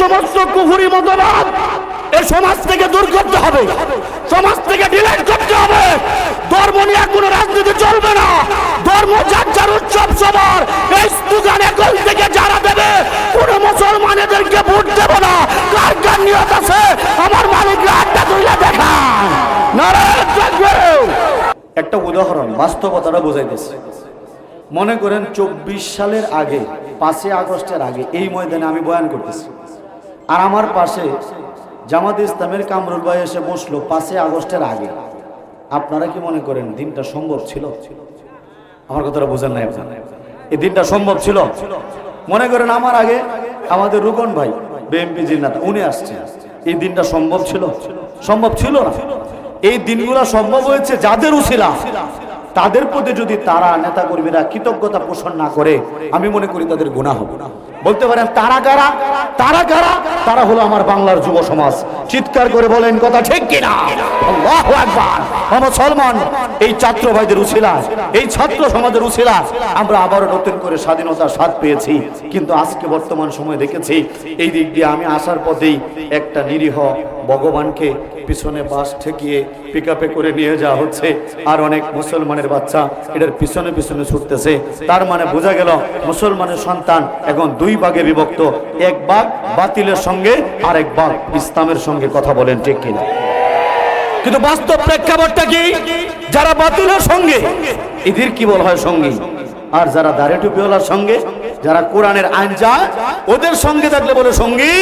সমস্ত কুহুরি মতবাদ এই সমাজ থেকে দূর করতে হবে। সমাজ থেকে ডিলাইট করতে হবে। ধর্ম নিয়ে কোনো রাজনীতি চলবে না। ধর্ম যার উৎসব সবার। এই স্লোগান এখন থেকে যারা দেবে, কোনো মুসলমানেদেরকে ভোট দেবো না। কার কার নিয়ত আছে? আমার মালিকরা আড্ডা তুলে থাকবে। একটা উদাহরণ, বাস্তবতাটা বোঝাইতেছে। মনে করেন চব্বিশ সালের আগে, পাঁচই আগস্টের আগে, এই ময়দানে আমি বয়ান করতেছি। আর আমার পাশে জামাত ইসলামের কামরুল ভাই এসে বসল পাঁচই আগস্টের আগে। আপনারা কি মনে করেন দিনটা সম্ভব ছিল? আমার কথাটা বোঝেন নাই এই দিনটা সম্ভব ছিল? মনে করেন আমার আগে আমাদের রুকন ভাই বিএনপি নেতা উনি আসছেন এই দিনটা সম্ভব ছিল? সম্ভব ছিল না। এই দিনগুলো সম্ভব হয়েছে যাদের উছিলা তাদের প্রতি যদি তারা নেতা কর্মীরা কৃতজ্ঞতা পোষণ না করে, আমি মনে করি তাদের গুণা হবে। বলতে পারেন, তারা কারা? তারা কারা? তারা হলো আমার বাংলার যুব সমাজ। চিৎকার করে বলেন, কথা ঠিক কিনা? আল্লাহু আকবার। আমার সলমান, এই ছাত্র ভাইদের উছিলা, এই ছাত্র সমাজের উছিলা। আমরা আবারও নতুন করে স্বাধীনতার স্বাদ পেয়েছি। কিন্তু আজকে বর্তমান সময় দেখেছি, এই দিক দিয়ে আমি আসার পথেই একটা নিরীহ ভগবানকে পিছনে বাস ঠেকিয়ে পিক করে নিয়ে যাওয়া হচ্ছে। আর অনেক মুসলমানের বাচ্চা এটার পিছনে পিছনে ছুটতেছে। তার মানে বোঝা গেল, মুসলমানের সন্তান এখন দুই ভাগে বিভক্ত, এক ভাগ বাতিলের সঙ্গে আর এক ভাগ ইসলামের সঙ্গে কথা বলেন ঠিক কিনা? কিন্তু বাস্তব প্রেক্ষাপটটা কি? যারা বাতিলের সঙ্গে, এদের কি বলা হয় সঙ্গী? আর যারা দাড়ি টুপিওয়ালার সঙ্গে, যারা কোরআনের আইন যায়, ওদের সঙ্গে থাকলে বলে সঙ্গী,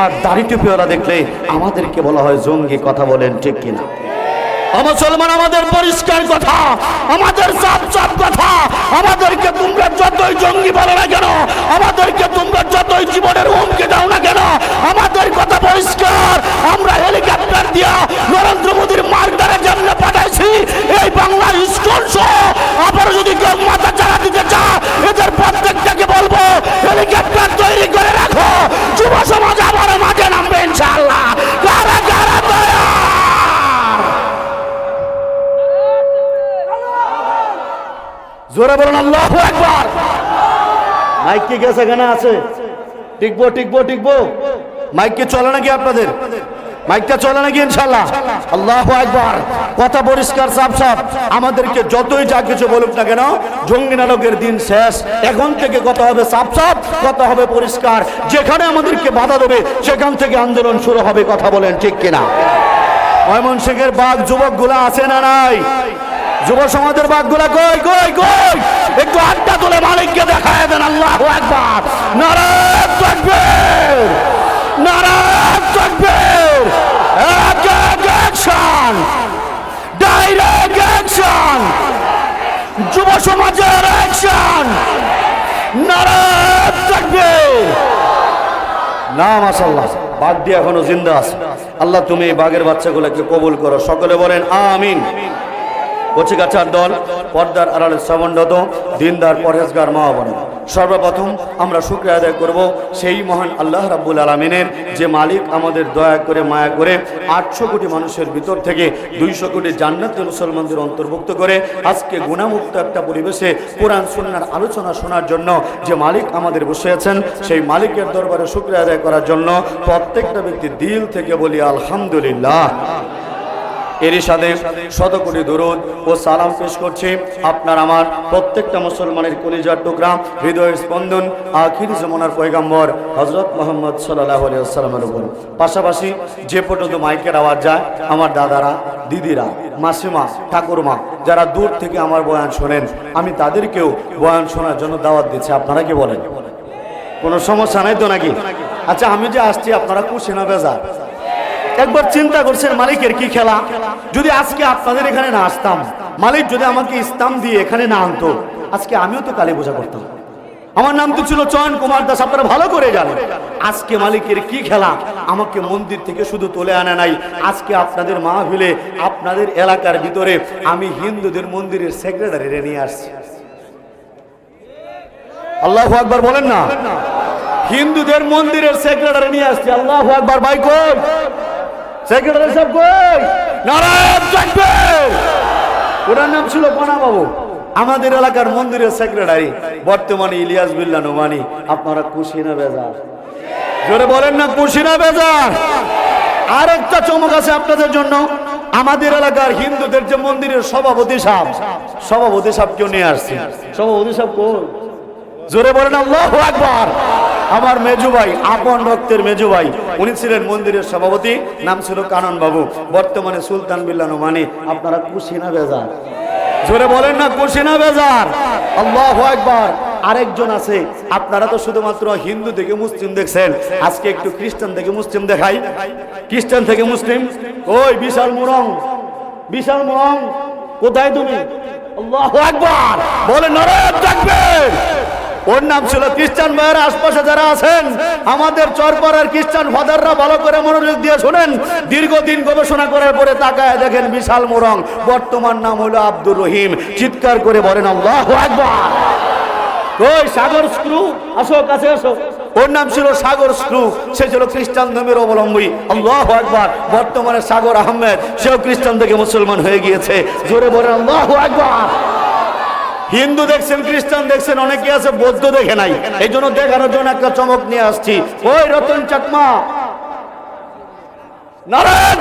আর দাড়ি টুপিওয়ালা দেখলে আমাদেরকে বলা হয় জঙ্গি, কথা বলেন ঠিক কিনা? মুসলমান আমাদের পরিষ্কার কথা, আমাদের সাপ সাপ কথা, আমাদেরকে তোমরা যতই জঙ্গি বলো না কেন, আমাদেরকে তোমরা যতই জীবনের হুমকি দাও না কেন, আমাদের কথা পরিষ্কার। আমরা হেলিকপ্টার দিয়া নরেন্দ্র মোদীর মার্গদারের জন্য পাঠাইছি, এই বাংলা স্কুল সহ। আবার যদি কেউ মাথা চালা দিতে চা এদের প্রত্যেকটাকে বলব, হেলিকপ্টার তৈরি করে রাখো। যুব সমাজ আবার মাঠে নামবে ইনশাআল্লাহ। কারা কারা তৈরি জোরে বলুন, আল্লাহ একবার মাইক কি গেছে এখানে? আছে। টিকবো টিকবো টিকবো। মাইক কি চলে নাকি আপনাদের? মাইকটা চলে নাকি ইনশাল্লাহ আল্লাহ একবার কথা পরিষ্কার, সাফ সাফ। আমাদেরকে যতই যা কিছু বলুক না কেন, জঙ্গি নাটকের দিন শেষ। এখন থেকে কথা হবে সাফ সাফ, কথা হবে পরিষ্কার। যেখানে আমাদেরকে বাধা দেবে, সেখান থেকে আন্দোলন শুরু হবে, কথা বলেন ঠিক কিনা। ময়মনসিংহের বাঘ যুবকগুলা আছে না নাই? যুব সমাজের বাঘগুলা কই কই কই? একটু আড্ডা তুলে মালিককে দেখায় দেন, আল্লাহ একবার নারায়ণ তাকবীর নারায়ণ অ্যাকশন ডাইরেক্ট অ্যাকশন যুব সমাজের অ্যাকশন নারায়ণ তাকবীর। না মাশাল্লাহ বাঘ দিয়ে এখনও জিন্দা আছে। আল্লাহ, তুমি এই বাঘের বাচ্চাগুলোকে কবুল করো। সকলে বলেন, আমিন। কচিকাছার দল, পর্দার আড়ালে শ্রবণরত দিনদার পরহেজগার মা বোন। সর্বপ্রথম আমরা শুক্রিয়া আদায় করব সেই মহান আল্লাহ রাব্বুল আলমিনের, যে মালিক আমাদের দয়া করে, মায়া করে আটশো কোটি মানুষের ভিতর থেকে দুইশো কোটি জান্নাতি মুসলমানদের অন্তর্ভুক্ত করে আজকে গুণামুক্ত একটা পরিবেশে কোরআন, সুন্নার আলোচনা শোনার জন্য যে মালিক আমাদের বসে আছেন, সেই মালিকের দরবারে শুক্রিয়া আদায় করার জন্য প্রত্যেকটা ব্যক্তি দিল থেকে বলি, আলহামদুলিল্লাহ। এরই সাথে শত কোটি দরুদ ও সালাম পেশ করছি। আপনার আমার প্রত্যেকটা মুসলমানের কলিজার টুকরা, হৃদয়ের স্পন্দন, আখির জমানার পয়গাম্বর হজরত মোহাম্মদ সাল্লাহ সাল্লামের উপর। পাশাপাশি যে পর্যন্ত মাইকের আওয়াজ যায়, আমার দাদারা, দিদিরা, মাসিমা, ঠাকুরমা, যারা দূর থেকে আমার বয়ান শোনেন, আমি তাদেরকেও বয়ান শোনার জন্য দাওয়াত দিচ্ছি। আপনারা কি বলেন? কোনো সমস্যা নাই তো নাকি? আচ্ছা আমি যে আসছি, আপনারা খুশি না বেজার। একবার চিন্তা করছেন মালিকের কি খেলা? যদি আজকে আপনাদের এখানে না আসতাম, মালিক যদি আমাকে ইসলাম দিয়ে এখানে না আনতো, আজকে আমিও তো কালী পূজা করতাম। আমার নাম তো ছিল চয়ন কুমার দাস, আপনারা ভালো করে জানেন। আজকে মালিকের কি খেলা? আমাকে মন্দির থেকে শুধু তুলে আনে নাই। আজকে আপনাদের মাহফিলে, আপনাদের এলাকার ভিতরে আমি হিন্দুদের মন্দিরের সেক্রেটারি নিয়ে আসছি। আল্লাহ আকবার বলেন না? হিন্দুদের মন্দিরের সেক্রেটারি নিয়ে আসছি। আল্লাহ আকবার, ভাই কই? সেক্রেটারি সাহেব কই? নারায়ণ ওনার নাম ছিল কনা বাবু আমাদের এলাকার মন্দিরের সেক্রেটারি বর্তমানে ইলিয়াস বিল্লা নোমানি। আপনারা খুশি না বেজা জোরে বলেন না খুশি না বেজার? আরেকটা চমক আছে আপনাদের জন্য। আমাদের এলাকার হিন্দুদের যে মন্দিরের সভাপতি সাহেব সভাপতি সাহেব কেউ নিয়ে আসছে। সভাপতি সাহেব কোন জোরে বলেন আল্লাহ আকবার। আমার মেজু ভাই, আপন রক্তের মেজু ভাই, উনি ছিলেন মন্দিরের সভাপতি, নাম ছিল কানন বাবু বর্তমানে সুলতান বিল্লাহ মানি আপনারা খুশি না বেজার। জোরে বলেন না খুশি না বেজার। আল্লাহ একবার আরেকজন আছে, আপনারা তো শুধুমাত্র হিন্দু থেকে মুসলিম দেখছেন। আজকে একটু খ্রিস্টান থেকে মুসলিম দেখাই। খ্রিস্টান থেকে মুসলিম? ওই বিশাল মুরং বিশাল মুরং, কোথায় তুমি? আল্লাহ একবার বলে থাকবেন ওর নাম ছিল খ্রিস্টান ভাইয়ের আশপাশে যারা আছেন আমাদের চরপাড়ার খ্রিস্টান ফাদাররা ভালো করে মনোযোগ দিয়ে শোনেন। দীর্ঘদিন গবেষণা করার পরে তাকায় দেখেন বিশাল মোরং বর্তমান নাম হলো আব্দুর রহিম। চিৎকার করে বলেন আল্লাহ আকবার! ওই সাগর স্ক্রু? আসো কাছে আসো। ওর নাম ছিল সাগর স্ক্রু সে ছিল খ্রিস্টান ধর্মের অবলম্বী। আল্লাহ আকবার! বর্তমানে সাগর আহমেদ সেও খ্রিস্টান থেকে মুসলমান হয়ে গিয়েছে। জোরে বলেন আল্লাহ আকবার! হিন্দু দেখছেন, খ্রিস্টান দেখছেন, অনেকে আছে বৌদ্ধ দেখে নাই। এই জন্য দেখানোর জন্য একটা চমক নিয়ে আসছি। ওই রতন চাকমা। নারায়ণ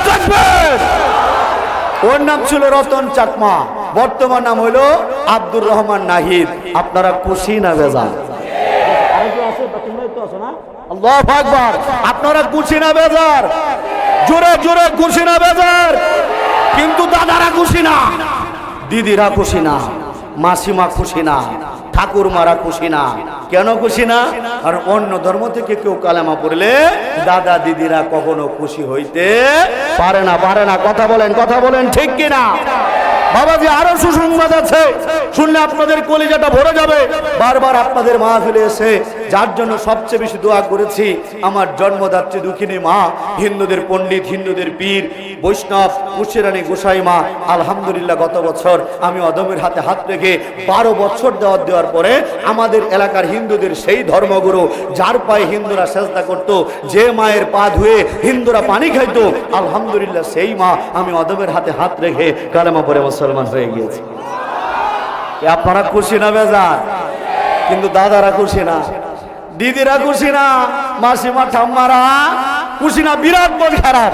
ওর নাম ছিল রতন চাকমা। বর্তমান নাম হলো আব্দুর রহমান নাহিদ। আপনারা খুশি না বেজা আল্লাহ আকবার। আপনারা খুশি না বেজার? জোরে জোরে, খুশি না বেজার? কিন্তু দাদারা খুশি না। দিদিরা খুশি না। মাসিমা খুশি না ঠাকুর মারা খুশি না। কেন খুশি না? আর অন্য ধর্ম থেকে কেউ কালেমা পড়লে দাদা দিদিরা কখনো খুশি হইতে পারে না পারে না। কথা বলেন কথা বলেন ঠিক কিনা? বাবাজি, আরও সুসংবাদ আছে। শুনলে আপনাদের কলিজাটা ভরে যাবে। বারবার আপনাদের মা মাহফিলে এসে যার জন্য সবচেয়ে বেশি দোয়া করেছি আমার জন্মদাত্রী দুঃখিনী মা, হিন্দুদের পণ্ডিত, হিন্দুদের পীর, বৈষ্ণব মুশিরানী গোসাই মা, আলহামদুলিল্লাহ গত বছর আমি অদমের হাতে হাত রেখে বারো বছর দেওয়ার দেওয়ার পরে আমাদের এলাকার হিন্দুদের সেই ধর্মগুরু, যার পায়ে হিন্দুরা চেষ্টা করত, যে মায়ের পা ধুয়ে হিন্দুরা পানি খাইতো, আলহামদুলিল্লাহ সেই মা আমি অদমের হাতে হাত রেখে কালেমা পরে মুসলমান হয়ে গিয়েছি। আপনারা খুশি না বেজার? কিন্তু দাদারা খুশি না? দিদিরা খুশি না মাসিমা ঠাম্মারা খুশি না বিরাট মন খারাপ।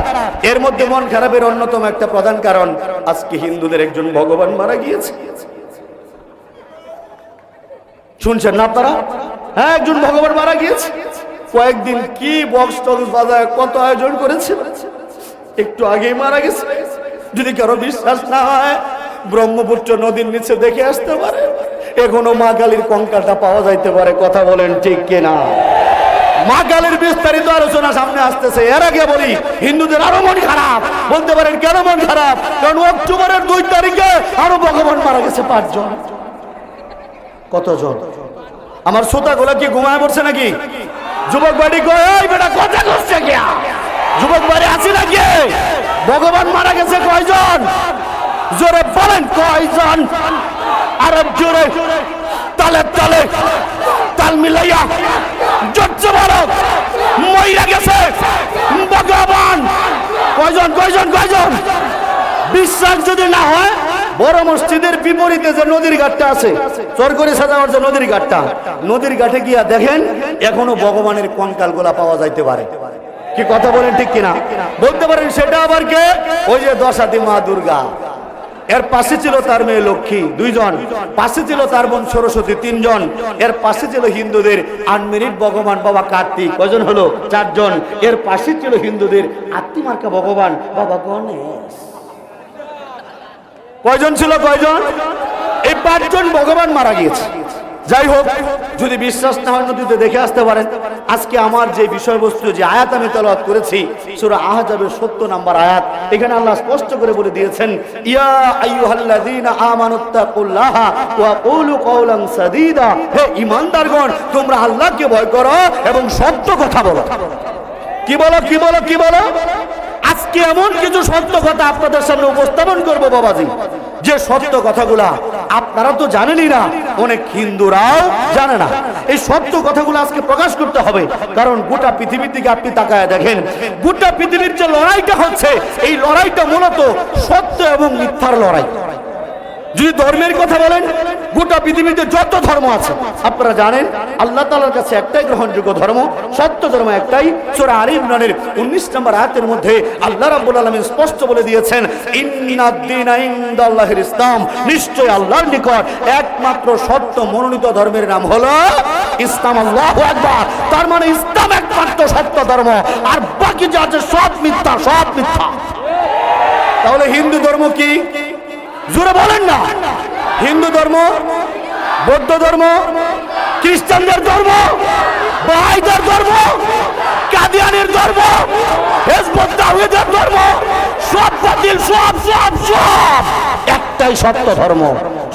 এর মধ্যে মন খারাপের অন্যতম একটা প্রধান কারণ, আজকে হিন্দুদের একজন ভগবান মারা গিয়েছে। শুনছেন না আপনারা? হ্যাঁ একজন ভগবান মারা গিয়েছে। কয়েকদিন কি বক্স টক্স বাজায়, কত আয়োজন করেছে? একটু আগেই মারা গেছে। যদি কারও বিশ্বাস না হয়, ব্রহ্মপুত্র নদীর নিচে দেখে আসতে পারে। এখনও মা কালীর কঙ্কালটা পাওয়া যাইতে পারে, কথা বলেন ঠিক কিনা? মা কালীর বিস্তারিত আলোচনা সামনে আসতেছে। এর আগে বলি, হিন্দুদের আরও মন খারাপ। বলতে পারেন, কেন মন খারাপ? কারণ অক্টোবরের দুই তারিখে আরও ভগবান মারা গেছে পাঁচজন। কতজন? আমার শ্রোতা গুলা কি ঘুমায় পড়ছে নাকি? যুবক বাড়ি "এই বেটা, কথা করছে কে? যুবক বাড়ি আছে নাকি? ভগবান মারা গেছে কয়জন? জোরে বলেন, কয়জন? আর জোরে তালে তালে তাল মিলাইয়া জোরছে বলো মইরা গেছে ভগবান। কয়জন কয়জন কয়জন? বিশ্বাস যদি না হয়, বড় মসজিদের বিপরীতে যে নদীর ঘাটটা আছে চরকরি সাজাওয়ার যে নদীর ঘাটটা, নদীর ঘাটে গিয়া দেখেন, এখনও ভগবানের কঙ্কাল গোলা পাওয়া যাইতে পারে। কি কথা বলেন ঠিক কিনা? বলতে পারেন সেটা আবার কে? ওই যে দশাতি মা দুর্গা। এর পাশে ছিল তার মেয়ে লক্ষ্মী, দুইজন। পাশে ছিল তার বোন সরস্বতী, তিনজন। এর পাশে ছিল হিন্দুদের আনমিনিট ভগবান বাবা কার্তিক। কজন হলো? চারজন। এর পাশে ছিল হিন্দুদের আত্মিমার্কা ভগবান বাবা গণেশ। কয়জন ছিল কয়জন? এই পাঁচজন ভগবান মারা গিয়েছে। যাই হোক, যদি বিশ্বাস না হয় নদীতে দেখে আসতে পারেন। আজকে আমার যে বিষয়বস্তু, যে আয়াত আমি তলাওয়াত করেছি, সূরা আহজাবের 70 নাম্বার আয়াত, এখানে আল্লাহ স্পষ্ট করে বলে দিয়েছেন, ইয়া আইয়ুহাল্লাযীনা আমানুত্তাকুল্লাহা ওয়া কুলু কওলান সাদীদা। হে ঈমানদারগণ, তোমরা আল্লাহকে ভয় করো এবং সত্য কথা বলো। কি বলো কি বলো কি বলো? আজকে এমন কিছু সত্য কথা আপনাদের সামনে উপস্থাপন করব, বাবাজি। যে সত্য কথাগুলা আপনারা তো জানেনই না, অনেক হিন্দুরাও জানে না। এই সত্য কথাগুলো আজকে প্রকাশ করতে হবে, কারণ গোটা পৃথিবীর দিকে আপনি তাকায় দেখেন, গোটা পৃথিবীর যে লড়াইটা হচ্ছে, এই লড়াইটা মূলত সত্য এবং মিথ্যার লড়াই। যদি ধর্মের কথা বলেন, গোটা পৃথিবীতে যত ধর্ম আছে, আপনারা জানেন, আল্লাহ তালার কাছে একটাই গ্রহণযোগ্য ধর্ম, সত্য ধর্ম একটাই। সোরা আলী ইমরানের উনিশ নম্বর আয়াতের মধ্যে আল্লাহ রাব্বুল আলামিন স্পষ্ট বলে দিয়েছেন ইন্নাদ্দিনা ইনদাল্লাহির ইসলাম। নিশ্চয় আল্লাহর নিকট একমাত্র সত্য মনোনীত ধর্মের নাম হলো ইসলাম। আল্লাহু আকবার। তার মানে ইসলাম একমাত্র সত্য ধর্ম, আর বাকি যা আছে সব মিথ্যা সব মিথ্যা। তাহলে হিন্দু ধর্ম কি? জোরে বলেন না। হিন্দু ধর্ম, বৌদ্ধ ধর্ম, খ্রিস্টানদের ধর্ম, বাহাইদের ধর্ম, কাদিয়ানের ধর্ম, হেজবত দাউদের ধর্ম, সব বাতিল, সব সব সব। একটাই সত্য ধর্ম,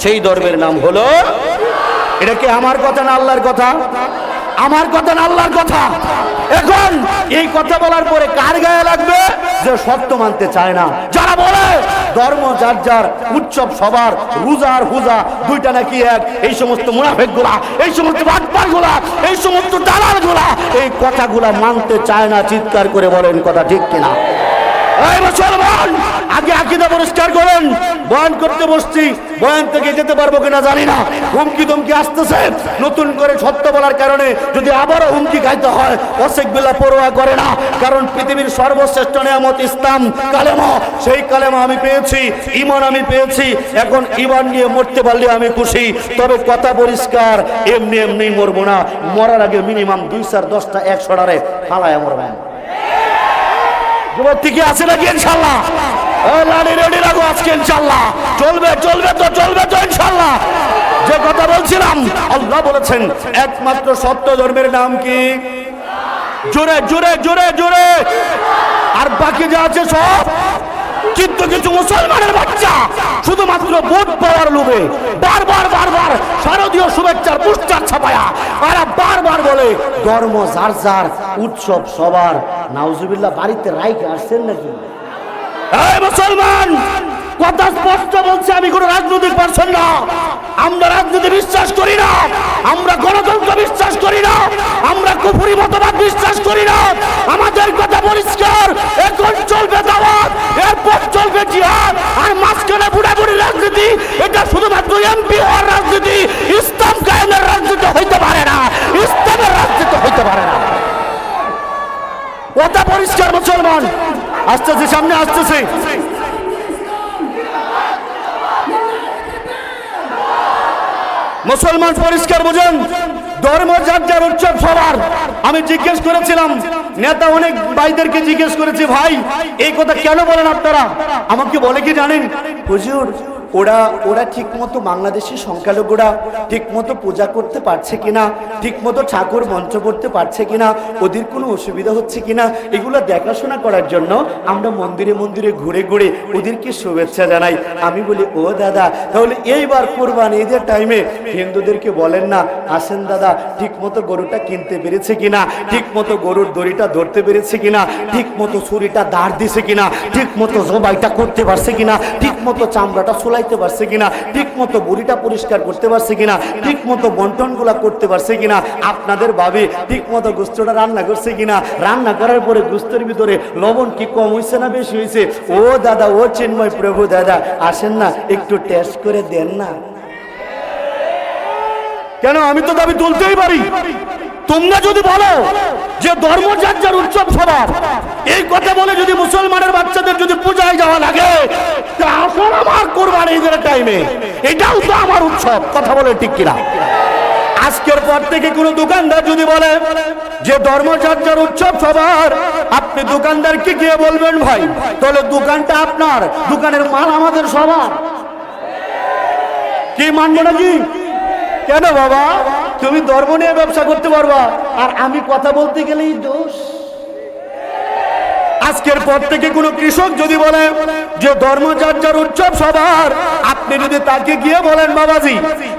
সেই ধর্মের নাম হলো এটা কি আমার কথা না আল্লাহর কথা? আমার কথা না আল্লাহর কথা? এখন এই কথা বলার পরে কার গায়ে লাগবে? যে সত্য মানতে চায় না। যারা বলে, ধর্ম, যার যার, উৎসব সবার রোজার হুজা, দুইটা নাকি এক? এই সমস্ত মুনাফেকগুলা এই সমস্ত বাটপারগুলা এই সমস্ত দালালগুলা এই কথাগুলা মানতে চায় না, চিৎকার করে বলেন কথা ঠিক কিনা? এই মুসলমান, আগে আকিদা পরিষ্কার করেন। বয়ান করতে বসছি, বয়ান থেকে যেতে পারব কিনা জানি না। হুমকি ধমকি আসতেছে। নতুন করে সত্য বলার কারণে যদি আবারও হুমকি খাইতে হয় অশেক বিল্লা পড়োয়া করে না। কারণ পৃথিবীর সর্বশ্রেষ্ঠ নিয়ামত ইসলাম, কালেমা, সেই কালেমা আমি পেয়েছি ইমান আমি পেয়েছি। এখন ইমান নিয়ে মরতে পারলে আমি খুশি। তবে কথা পরিষ্কার, এমনি এমনি মরবো না। মরার আগে মিনিমাম দুই চার দশটা একশো ডারে ফালায় মরবেন। যুবক ঠিকই আছে নাকি ইনশাল্লাহ? লাড়ি রেডি রাখো আজকে ইনশাল্লাহ চলবে চলবে তো চলবে তো ইনশাল্লাহ যে কথা বলছিলাম, আল্লাহ বলেছেন, একমাত্র সত্য ধর্মের নাম কি? জোরে জোরে জোরে জোরে। আর বাকি যা আছে সব কিন্তু কিছু মুসলমানের বাচ্চা, শুধুমাত্র ভোট পাওয়ার লোভে, বারবার বারবার শারদীয় শুভেচ্ছার পোস্টার ছাপায়া আর বারবার বলে, ধর্ম যার যার, উৎসব সবার। নাউজুবিল্লাহ, বাড়িতে রাইকে আসছেন নাকি? মুসলমান, কথা স্পষ্ট বলছে, আমি কোনো রাজনৈতিক পারছেন না। আমরা রাজনীতি বিশ্বাস করি না, আমরা গণতন্ত্র বিশ্বাস করি না, আমরা কুফুরি মতবাদ বিশ্বাস করি না। আমাদের কথা পরিষ্কার, এখন চলবে দাওয়াত, এরপর চলবে জিহাদ, আর মাঝখানে বুড়াবুড়ি রাজনীতি, এটা শুধুমাত্র এমপি হওয়ার রাজনীতি, ইসলাম কায়েমের রাজনীতি হইতে পারে না, ইসলামের রাজনীতি হইতে পারে না। কথা পরিষ্কার মুসলমান আসতেছে, সামনে আসতেছে। মুসলমান পরিষ্কার বোঝেন, ধর্ম যার যার উৎসব সবার। আমি জিজ্ঞেস করেছিলাম, নেতা অনেক ভাইদেরকে জিজ্ঞেস করেছি, ভাই, এই কথা কেন বলেন আপনারা? আমাকে বলে কি জানেন? হুজুর ওরা ওরা ঠিক মতো বাংলাদেশের সংখ্যালঘুরা ঠিক মতো পূজা করতে পারছে কিনা ঠিক মতো ঠাকুর মঞ্চ করতে পারছে কিনা, ওদের কোনো অসুবিধা হচ্ছে কিনা, এগুলো দেখাশোনা করার জন্য আমরা মন্দিরে মন্দিরে ঘুরে ঘুরে ওদেরকে শুভেচ্ছা জানাই। আমি বলি, ও দাদা, তাহলে এইবার কোরবান ঈদের টাইমে হিন্দুদেরকে বলেন না, আসেন দাদা ঠিক মতো গরুটা কিনতে পেরেছে কিনা ঠিক মতো গরুর দড়িটা ধরতে পেরেছে কিনা ঠিক মতো ছুরিটা দাঁড় দিছে কিনা ঠিক মতো জবাইটা করতে পারছে কিনা ঠিক মতো চামড়াটা সোলাইতে পারছে কিনা ঠিক মতো বুড়িটা পরিষ্কার করতে পারছে কিনা ঠিক মতো বন্টনগুলা করতে পারছে কিনা, আপনাদের ভাবে ঠিক মতো গোস্তটা রান্না করছে কিনা, রান্না করার পরে গোস্তের ভিতরে লবণ কি কম হয়েছে না বেশি হয়েছে ও দাদা, ও চিন্ময় প্রভু দাদা, আসেন না, একটু টেস্ট করে দেন না। কেন? আমি তো দাবি তুলতেই পারি। তোমরা যদি বলো যে ধর্ম যার যার উৎসব সবার, এই কথা বলে যদি মুসলমানের বাচ্চাদের যদি পূজায় যাওয়া লাগে আসল আমার কোরবানি ঈদের টাইমে এটাও তো আমার উৎসব, কথা বলে ঠিক কিনা? আজকের পর থেকে কোনো দোকানদার যদি বলে যে ধর্ম যার যার উৎসব সবার, আপনি দোকানদারকে গিয়ে বলবেন ভাই? তাহলে দোকানটা আপনার, দোকানের মাল আমাদের সবার। কি মানবো নাকি কেন বাবা? তুমি ধর্ম নিয়ে ব্যবসা করতে পারবা। আর আমি কথা বলতে গেলেই দোষ। আজকের পর থেকে কোনো কৃষক যদি বলে যে ধর্ম যার যার উৎসব সবার, আপনি যদি তাকে গিয়ে বলেন, বাবাজি,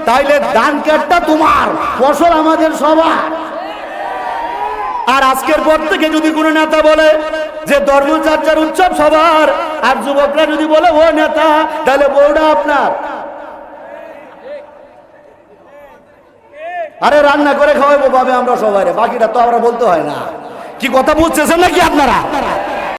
তাইলে ধান কাঠটা তোমার, ফসল আমাদের সবার। আর আজকের পর থেকে যদি কোনো নেতা বলে যে ধর্ম যার যার উৎসব সবার, আর যুবকরা যদি বলে, ও নেতা তাহলে বউটা আপনার। আরে রান্না করে খাওয়াবো পাবে আমরা সবাই বাকিটা তো আমরা বলতে হয় না। কি কথা বুঝতেছেন নাকি আপনারা?